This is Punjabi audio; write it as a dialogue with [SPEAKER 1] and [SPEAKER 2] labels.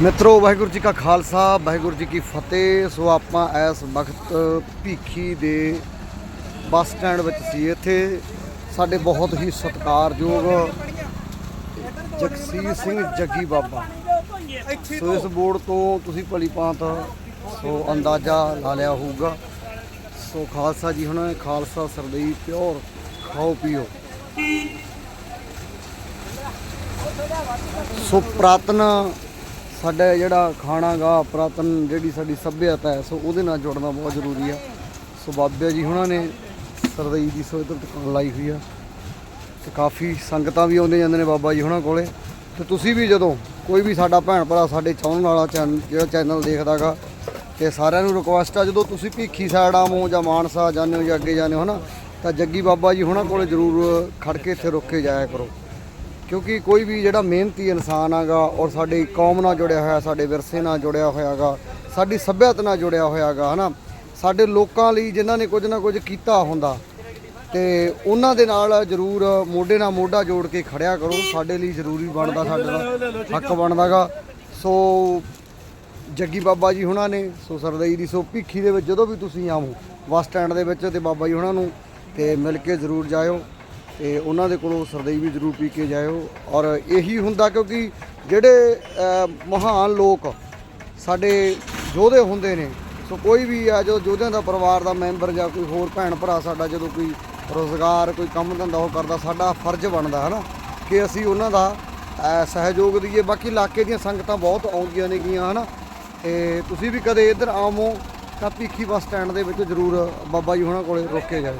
[SPEAKER 1] ਮਿੱਤਰੋ, ਵਾਹਿਗੁਰੂ ਜੀ ਕਾ ਖਾਲਸਾ, ਵਾਹਿਗੁਰੂ ਜੀ ਕੀ ਫਤਿਹ। ਸੋ ਆਪਾਂ ਇਸ ਵਕਤ ਭੀਖੀ ਦੇ ਬੱਸ ਸਟੈਂਡ ਵਿੱਚ ਸੀ। ਇੱਥੇ ਸਾਡੇ ਬਹੁਤ ਹੀ ਸਤਿਕਾਰਯੋਗ ਜਗਸੀਰ ਸਿੰਘ ਜੱਗੀ ਬਾਬਾ। ਸੋ ਇਸ ਬੋਰਡ ਤੋਂ ਤੁਸੀਂ ਭਲੀ ਭਾਂਤ ਸੋ ਅੰਦਾਜ਼ਾ ਲਾ ਲਿਆ ਹੋਊਗਾ। ਸੋ ਖਾਲਸਾ ਜੀ ਹੁਣ, ਖਾਲਸਾ ਸਰਦਈ, ਪਿਓਰ ਖਾਓ ਪੀਓ। ਸੋ ਪ੍ਰਾਤਨ ਸਾਡਾ ਜਿਹੜਾ ਖਾਣਾ ਗਾ ਪ੍ਰਾਤਨ ਜਿਹੜੀ ਸਾਡੀ ਸੱਭਿਅਤਾ ਹੈ, ਸੋ ਉਹਦੇ ਨਾਲ ਜੁੜਨਾ ਬਹੁਤ ਜ਼ਰੂਰੀ ਆ ਸੋ ਬਾਬਿਆ ਜੀ ਉਹਨਾਂ ਨੇ ਸਰਦਈ ਦੀ ਸੋ ਇੱਧਰ ਦੁਕਾਨ ਲਾਈ ਹੋਈ ਆ ਤੇ ਕਾਫੀ ਸੰਗਤਾਂ ਵੀ ਆਉਂਦੇ ਜਾਂਦੇ ਨੇ ਬਾਬਾ ਜੀ ਉਹਨਾਂ ਕੋਲੇ। ਤੇ ਤੁਸੀਂ ਵੀ ਜਦੋਂ ਕੋਈ ਵੀ ਸਾਡਾ ਭੈਣ ਭਰਾ ਸਾਡੇ ਚਾਹਣ ਵਾਲਾ ਚੈਨ, ਜਿਹੜਾ ਚੈਨਲ ਦੇਖਦਾਗਾ ਤੇ ਸਾਰਿਆਂ ਨੂੰ ਰਿਕੁਐਸਟ ਆ, ਜਦੋਂ ਤੁਸੀਂ ਭੀਖੀ ਸਾਈਡ ਆਵੋ ਜਾਂ ਮਾਨਸਾ ਜਾਂਦੇ ਹੋ ਜਾਂ ਅੱਗੇ ਜਾਂਦੇ ਹੋ, ਹਨਾ, ਤਾਂ ਜੱਗੀ ਬਾਬਾ ਜੀ ਹੁਣਾਂ ਕੋਲੇ ਜ਼ਰੂਰ ਖੜ ਕੇ ਇੱਥੇ ਰੁੱਕ ਕੇ ਜਾਇਆ ਕਰੋ। ਕਿਉਂਕਿ ਕੋਈ ਵੀ ਜਿਹੜਾ ਮਿਹਨਤੀ ਇਨਸਾਨ ਆਗਾ ਔਰ ਸਾਡੀ ਕੌਮ ਨਾਲ ਜੁੜਿਆ ਹੋਇਆ, ਸਾਡੇ ਵਿਰਸੇ ਨਾਲ ਜੁੜਿਆ ਹੋਇਆਗਾ ਸਾਡੀ ਸੱਭਿਅਤਾ ਨਾਲ ਜੁੜਿਆ ਹੋਇਆਗਾ ਹਨਾ? ਸਾਡੇ ਲੋਕਾਂ ਲਈ ਜਿਨ੍ਹਾਂ ਨੇ ਕੁਝ ਨਾ ਕੁਝ ਕੀਤਾ ਹੁੰਦਾ, ਤੇ ਉਹਨਾਂ ਦੇ ਨਾਲ ਜ਼ਰੂਰ ਮੋਢੇ ਨਾਲ ਮੋਢਾ ਜੋੜ ਕੇ ਖੜਿਆ ਕਰੋ, ਸਾਡੇ ਲਈ ਜ਼ਰੂਰੀ ਬਣਦਾ, ਸਾਡੇ ਦਾ ਹੱਕ ਬਣਦਾਗਾ। ਸੋ ਜੱਗੀ ਬਾਬਾ ਜੀ ਹੁਣਾਂ ਨੇ, ਸੋ ਸਰਦਈ ਦੀ, ਸੋ ਭੀਖੀ ਦੇ ਵਿੱਚ ਜਦੋਂ ਵੀ ਤੁਸੀਂ ਆਵੋ ਬੱਸ ਸਟੈਂਡ ਦੇ ਵਿੱਚ ਤੇ ਬਾਬਾ ਜੀ ਹੁਣਾਂ ਨੂੰ, ਤੇ ਮਿਲ ਕੇ ਜ਼ਰੂਰ ਜਾਇਓ। ਤੇ ਉਹਨਾਂ ਦੇ ਕੋਲੋਂ ਸਰਦਈ ਵੀ ਜ਼ਰੂਰ ਪੀ ਕੇ ਜਾਇਓ। ਔਰ ਇਹੀ ਹੁੰਦਾ ਕਿਉਂਕਿ ਜਿਹੜੇ ਮਹਾਨ ਲੋਕ ਸਾਡੇ ਯੋਧੇ ਹੁੰਦੇ ਨੇ, ਸੋ ਕੋਈ ਵੀ ਆ ਜੋ ਯੋਧਿਆਂ ਦਾ ਪਰਿਵਾਰ ਦਾ ਮੈਂਬਰ ਜਾਂ ਕੋਈ ਹੋਰ ਭੈਣ ਭਰਾ ਸਾਡਾ ਜਦੋਂ ਕੋਈ ਰੋਜ਼ਗਾਰ, ਕੋਈ ਕੰਮ ਧੰਦਾ ਉਹ ਕਰਦਾ, ਸਾਡਾ ਫਰਜ਼ ਬਣਦਾ ਹੈ ਨਾ ਕਿ ਅਸੀਂ ਉਹਨਾਂ ਦਾ ਸਹਿਯੋਗ ਦਈਏ। ਬਾਕੀ ਇਲਾਕੇ ਦੀਆਂ ਸੰਗਤਾਂ ਬਹੁਤ ਆਉਂਦੀਆਂ ਨੇਗੀਆਂ, ਹਨਾ, ਤੇ ਤੁਸੀਂ ਵੀ ਕਦੇ ਇੱਧਰ ਆਵੋ ਤਾਂ ਭੀਖੀ ਬੱਸ ਸਟੈਂਡ ਦੇ ਵਿੱਚ ਜ਼ਰੂਰ ਬਾਬਾ ਜੀ ਹੁਣਾਂ ਕੋਲੇ ਰੁਕ ਕੇ ਜਾਓ